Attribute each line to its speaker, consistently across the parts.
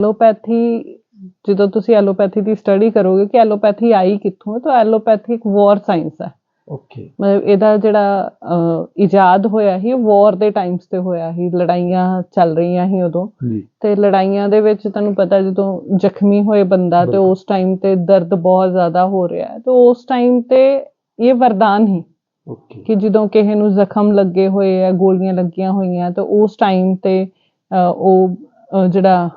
Speaker 1: Allopathy ਜਦੋਂ ਤੁਸੀਂ allopathy ਦੀ study ਕਰੋਗੇ ਕਿ ਐਲੋਪੈਥੀ ਆਈ ਕਿੱਥੋਂ ਹੈ ਤਾਂ ਐਲੋਪੈਥੀ ਇੱਕ ਵਾਰ ਸਾਇੰਸ ਹੈ।
Speaker 2: ਓਕੇ
Speaker 1: ਮਤਲਬ ਇਹਦਾ ਜਿਹੜਾ ਇਜਾਦ ਹੋਇਆ ਸੀ ਵਾਰ ਦੇ ਟਾਈਮਸ ਤੇ ਹੋਇਆ ਸੀ। ਲੜਾਈਆਂ ਚੱਲ ਰਹੀਆਂ ਸੀ ਉਦੋਂ। ਤੇ ਲੜਾਈਆਂ ਦੇ ਵਿੱਚ ਤੁਹਾਨੂੰ ਪਤਾ ਜਦੋਂ ਜ਼ਖਮੀ ਹੋਏ ਬੰਦਾ ਤੇ। ਉਸ ਟਾਈਮ ਤੇ ਦਰਦ ਬਹੁਤ ਜ਼ਿਆਦਾ ਹੋ ਰਿਹਾ ਹੈ। ਤੇ ਉਸ ਟਾਈਮ ਤੇ ਇਹ ਵਰਦਾਨ ਹੀ
Speaker 2: ਓਕੇ
Speaker 1: ਕਿ ਜਦੋਂ ਕਿਸੇ ਨੂੰ ਜ਼ਖਮ ਲੱਗੇ ਹੋਏ ਆ ਗੋਲੀਆਂ ਲੱਗੀਆਂ ਹੋਈਆਂ ਤਾਂ ਉਸ ਟਾਈਮ ਤੇ ਉਹ ਜਿਹੜਾ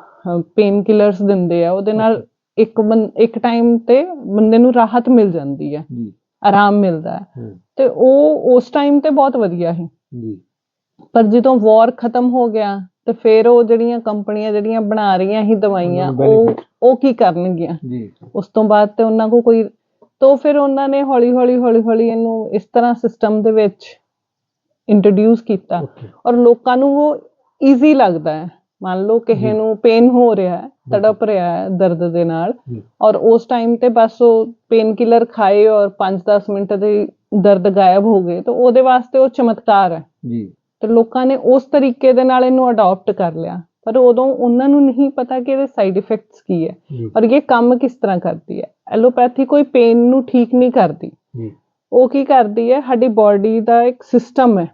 Speaker 1: ਪੇਨ ਕਿਲਰਸ ਦਿੰਦੇ ਆ ਉਹਦੇ ਨਾਲ ਇੱਕ ਇੱਕ ਟਾਈਮ ਤੇ ਬੰਦੇ ਨੂੰ ਰਾਹਤ ਮਿਲ ਜਾਂਦੀ ਹੈ
Speaker 2: ਜੀ।
Speaker 1: ਆਰਾਮ ਮਿਲਦਾ ਹੈ। ਤੇ ਉਹ ਉਸ ਟਾਈਮ ਤੇ ਬਹੁਤ ਵਧੀਆ ਸੀ।
Speaker 2: ਜੀ।
Speaker 1: ਪਰ ਜਦੋਂ ਵਾਰ ਖਤਮ ਹੋ ਗਿਆ ਤੇ ਫਿਰ ਉਹ ਜਿਹੜੀਆਂ ਕੰਪਨੀਆਂ ਜਿਹੜੀਆਂ ਬਣਾ ਰਹੀਆਂ ਸੀ ਦਵਾਈਆਂ ਉਹ। ਉਹ ਕੀ ਕਰਨਗੀਆਂ?
Speaker 2: ਜੀ।
Speaker 1: ਉਸ ਤੋਂ ਬਾਅਦ ਤੇ ਉਹਨਾਂ ਕੋ ਕੋਈ ਤੋਂ ਫਿਰ ਉਹਨਾਂ ਨੇ ਹੌਲੀ ਹੌਲੀ ਹੌਲੀ ਹੌਲੀ ਇਹਨੂੰ ਇਸ ਤਰ੍ਹਾਂ ਸਿਸਟਮ ਦੇ ਵਿੱਚ ਇੰਟਰੋਡਿਊਸ ਕੀਤਾ। ਔਰ ਲੋਕਾਂ ਨੂੰ ਉਹ ਈਜ਼ੀ ਲੱਗਦਾ ਹੈ। ਮੰਨ ਲਓ ਕਿਸੇ। ਨੂੰ ਪੇਨ ਹੋ ਰਿਹਾ ਹੈ ਤੜਪ ਰਿਹਾ ਹੈ ਦਰਦ ਦੇ ਨਾਲ ਔਰ ਉਸ ਟਾਈਮ ਤੇ ਬਸ ਉਹ ਪੇਨ ਕਿਲਰ ਖਾਏ ਔਰ 5-10 ਮਿੰਟ ਦੇ ਦਰਦ ਗਾਇਬ ਹੋ ਗਏ ਤਾਂ ਉਹਦੇ ਵਾਸਤੇ ਉਹ ਚਮਤਕਾਰ ਹੈ।
Speaker 2: ਜੀ।
Speaker 1: ਤੇ ਲੋਕਾਂ ਨੇ ਉਸ ਤਰੀਕੇ ਦੇ ਨਾਲ ਇਹਨੂੰ ਅਡਾਪਟ ਕਰ ਲਿਆ। ਪਰ ਉਦੋਂ ਉਹਨਾਂ ਨੂੰ ਨਹੀਂ ਪਤਾ ਕਿ ਇਹਦੇ ਸਾਈਡ ਇਫੈਕਟਸ ਕੀ ਹੈ ਔਰ ਇਹ ਕੰਮ ਕਿਸ ਤਰ੍ਹਾਂ ਕਰਦੀ ਹੈ। ਐਲੋਪੈਥੀ ਕੋਈ ਪੇਨ ਨੂੰ ਠੀਕ ਨਹੀਂ ਕਰਦੀ। ਉਹ ਕੀ ਕਰਦੀ ਹੈ ਸਾਡੀ ਬਾਡੀ ਦਾ ਇੱਕ ਸਿਸਟਮ ਹੈ।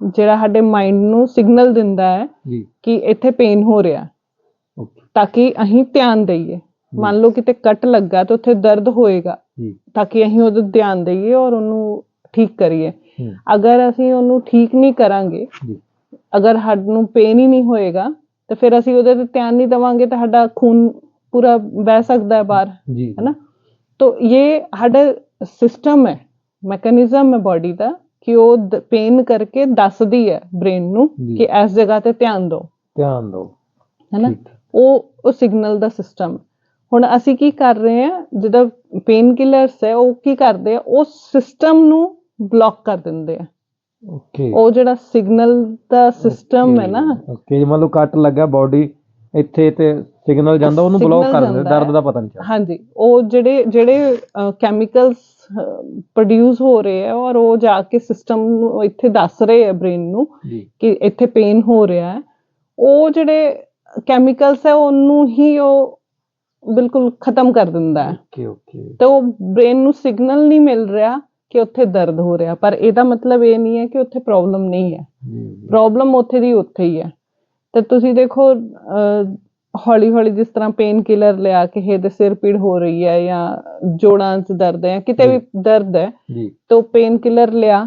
Speaker 1: ਜਿਹੜਾ ਸਾਡੇ ਮਾਈਂਡ ਨੂੰ ਸਿਗਨਲ ਦਿੰਦਾ ਹੈ
Speaker 2: ਜੀ।
Speaker 1: ਕਿ ਇੱਥੇ ਪੇਨ ਹੋ ਰਿਹਾ।
Speaker 2: ਓਕੇ
Speaker 1: ਤਾਂ ਕਿ ਅਸੀਂ ਧਿਆਨ ਦਈਏ। ਮੰਨ ਲਓ ਕਿਤੇ ਕੱਟ ਲੱਗਾ ਤਾਂ ਉੱਥੇ ਦਰਦ ਹੋਏਗਾ।
Speaker 2: ਜੀ।
Speaker 1: ਤਾਂ ਕਿ ਅਸੀਂ ਉਹਦੇ ਧਿਆਨ ਦਈਏ ਔਰ ਉਹਨੂੰ ਠੀਕ ਕਰੀਏ। ਅਗਰ ਅਸੀਂ ਉਹਨੂੰ ਠੀਕ ਨਹੀਂ ਕਰਾਂਗੇ
Speaker 2: ਜੀ।
Speaker 1: ਅਗਰ ਸਾਨੂੰ ਪੇਨ ਹੀ ਨਹੀਂ ਹੋਏਗਾ ਤੇ ਫਿਰ ਅਸੀਂ ਉਹਦੇ ਤੇ ਧਿਆਨ ਨਹੀਂ ਦੇਵਾਂਗੇ ਤਾਂ ਸਾਡਾ ਖੂਨ ਪੂਰਾ ਵਹਿ ਸਕਦਾ ਹੈ ਬਾਹਰ
Speaker 2: ਜੀ।
Speaker 1: ਹੈ ਨਾ ਤੋ ਇਹ ਸਾਡਾ ਸਿਸਟਮ ਹੈ ਮੈਕੈਨਿਜ਼ਮ ਹੈ ਬਾਡੀ ਦਾ। ਕਿ ਉਹ ਪੇਨ ਕਰਕੇ ਦੱਸਦੀ ਹੈ ਬ੍ਰੇਨ ਨੂੰ। ਕਿ ਇਸ ਜਗ੍ਹਾ ਤੇ ਧਿਆਨ ਦਿਓ।
Speaker 2: ਧਿਆਨ ਦਿਓ।
Speaker 1: ਹੈ ਨਾ?
Speaker 2: ਠੀਕ।
Speaker 1: ਉਹ ਉਹ ਸਿਗਨਲ ਦਾ ਸਿਸਟਮ ਹੁਣ ਅਸੀਂ ਕੀ ਕਰ ਰਹੇ ਹਾਂ ਜਿਹਦਾ ਪੇਨ ਕਿਲਰਸ ਹੈ ਉਹ ਕੀ ਕਰਦੇ ਆ? ਉਹ ਸਿਸਟਮ ਨੂੰ ਬਲੌਕ ਕਰ ਦਿੰਦੇ ਆ।
Speaker 2: ਓਕੇ
Speaker 1: ਉਹ ਜਿਹੜਾ ਸਿਗਨਲ ਦਾ ਸਿਸਟਮ ਹੈ ਨਾ।
Speaker 2: ਓਕੇ ਮੰਨ ਲਓ ਕੱਟ ਲੱਗਾ ਬਾਡੀ ਇੱਥੇ ਤੇ ਸਿਗਨਲ ਜਾਂਦਾ ਉਹਨੂੰ ਬਲੌਕ ਕਰ ਦਿੰਦੇ ਦਰਦ ਦਾ ਪਤਾ ਨਹੀਂ ਚੱਲਦਾ।
Speaker 1: ਹਾਂਜੀ ਉਹ ਜਿਹੜੇ ਜਿਹੜੇ ਕੈਮੀਕਲਸ ਪ੍ਰੋਡਿਊਸ ਹੋ ਰਹੇ ਆ ਔਰ ਉਹ ਜਾ ਕੇ ਸਿਸਟਮ ਨੂੰ ਇੱਥੇ ਦੱਸ ਰਹੇ ਆ ਬ੍ਰੇਨ ਨੂੰ ਕਿ ਇੱਥੇ ਪੇਨ ਹੋ ਰਿਹਾ ਹੈ। ਉਹ ਜਿਹੜੇ ਕੈਮੀਕਲਸ ਹੈ ਉਹਨੂੰ ਹੀ ਉਹ ਬਿਲਕੁਲ ਖਤਮ ਕਰ ਦਿੰਦਾ ਹੈ।
Speaker 2: ਓਕੇ ਓਕੇ
Speaker 1: ਤੇ ਉਹ ਬ੍ਰੇਨ ਨੂੰ ਸਿਗਨਲ ਨਹੀਂ ਮਿਲ ਰਿਹਾ ਕਿ ਉੱਥੇ ਦਰਦ ਹੋ ਰਿਹਾ ਪਰ ਇਹਦਾ ਮਤਲਬ ਇਹ ਨਹੀਂ ਹੈ ਕਿ ਉੱਥੇ ਪ੍ਰੋਬਲਮ ਨਹੀਂ ਹੈ। ਪ੍ਰੋਬਲਮ ਉੱਥੇ ਦੀ ਉੱਥੇ ਹੀ ਹੈ। ਤੇ ਤੁਸੀਂ ਦੇਖੋ ਹੌਲੀ ਹੌਲੀ ਜਿਸ ਤਰ੍ਹਾਂ ਪੇਨ ਕਿਲਰ ਲਿਆ ਕਿਸੇ ਦੇ ਸਿਰ ਪੀੜ ਹੋ ਰਹੀ ਹੈ ਜਾਂ ਜੋੜਾਂ 'ਚ ਦਰਦ ਹੈ ਕਿਤੇ ਵੀ ਦਰਦ ਹੈ
Speaker 2: ਜੀ।
Speaker 1: ਤਾਂ ਪੇਨ ਕਿਲਰ ਲਿਆ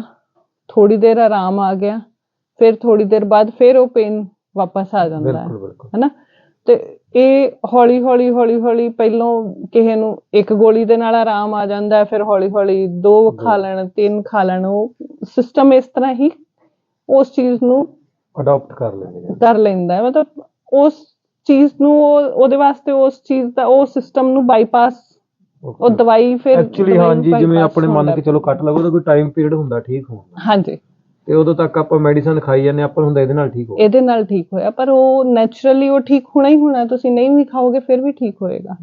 Speaker 1: ਥੋੜੀ ਦੇਰ ਆਰਾਮ ਆ ਗਿਆ ਫਿਰ ਥੋੜੀ ਦੇਰ ਬਾਅਦ ਫਿਰ ਉਹ ਪੇਨ ਵਾਪਸ ਆ ਜਾਂਦਾ ਹੈ
Speaker 2: ਬਿਲਕੁਲ ਬਿਲਕੁਲ।
Speaker 1: ਹੈਨਾ? ਤੇ ਇਹ ਹੌਲੀ ਹੌਲੀ ਹੌਲੀ ਹੌਲੀ ਪਹਿਲੋਂ ਕਿਸੇ ਨੂੰ ਇੱਕ ਗੋਲੀ ਦੇ ਨਾਲ ਆਰਾਮ ਆ ਜਾਂਦਾ ਹੈ ਫਿਰ ਹੌਲੀ ਹੌਲੀ ਦੋ ਖਾ ਲੈਣ ਤਿੰਨ ਖਾ ਲੈਣ ਉਹ ਸਿਸਟਮ ਇਸ ਤਰ੍ਹਾਂ ਹੀ ਉਸ ਚੀਜ਼ ਨੂੰ
Speaker 2: ਅਡਾਪਟ ਕਰ ਲੈਂਦੇ ਆ।
Speaker 1: ਕਰ ਲੈਂਦਾ ਹੈ ਮਤਲਬ ਉਸ ਚੀਜ਼ ਨੂੰ ਉਹ ਉਹਦੇ ਵਾਸਤੇ ਉਸ ਚੀਜ਼ ਦਾ ਉਹ ਸਿਸਟਮ ਨੂੰ ਬਾਈਪਾਸ ਉਹ ਦਵਾਈ ਫਿਰ
Speaker 2: ਐਕਚੁਅਲੀ ਹਾਂਜੀ ਜਿਵੇਂ ਆਪਣੇ ਮੰਨ ਕੇ ਚਲੋ ਕੱਟ ਲੱਗੋ ਤਾਂ ਕੋਈ ਟਾਈਮ ਪੀਰੀਅਡ ਹੁੰਦਾ ਠੀਕ ਹੋਣ ਦਾ
Speaker 1: ਹਾਂਜੀ।
Speaker 2: ਤੇ ਉਦੋਂ ਤੱਕ ਆਪਾਂ ਮੈਡੀਸਨ ਖਾਈ ਜਾਂਦੇ ਆਪਾਂ ਹੁੰਦਾ ਇਹਦੇ ਨਾਲ ਠੀਕ ਹੋ
Speaker 1: ਇਹਦੇ ਨਾਲ ਠੀਕ ਹੋਇਆ ਪਰ ਉਹ ਨੇਚਰਲੀ ਉਹ ਠੀਕ ਹੋਣਾ ਹੀ ਹੋਣਾ ਤੁਸੀਂ ਨਹੀਂ ਵੀ ਖਾਓਗੇ ਫਿਰ ਵੀ ਠੀਕ ਹੋਏਗਾ।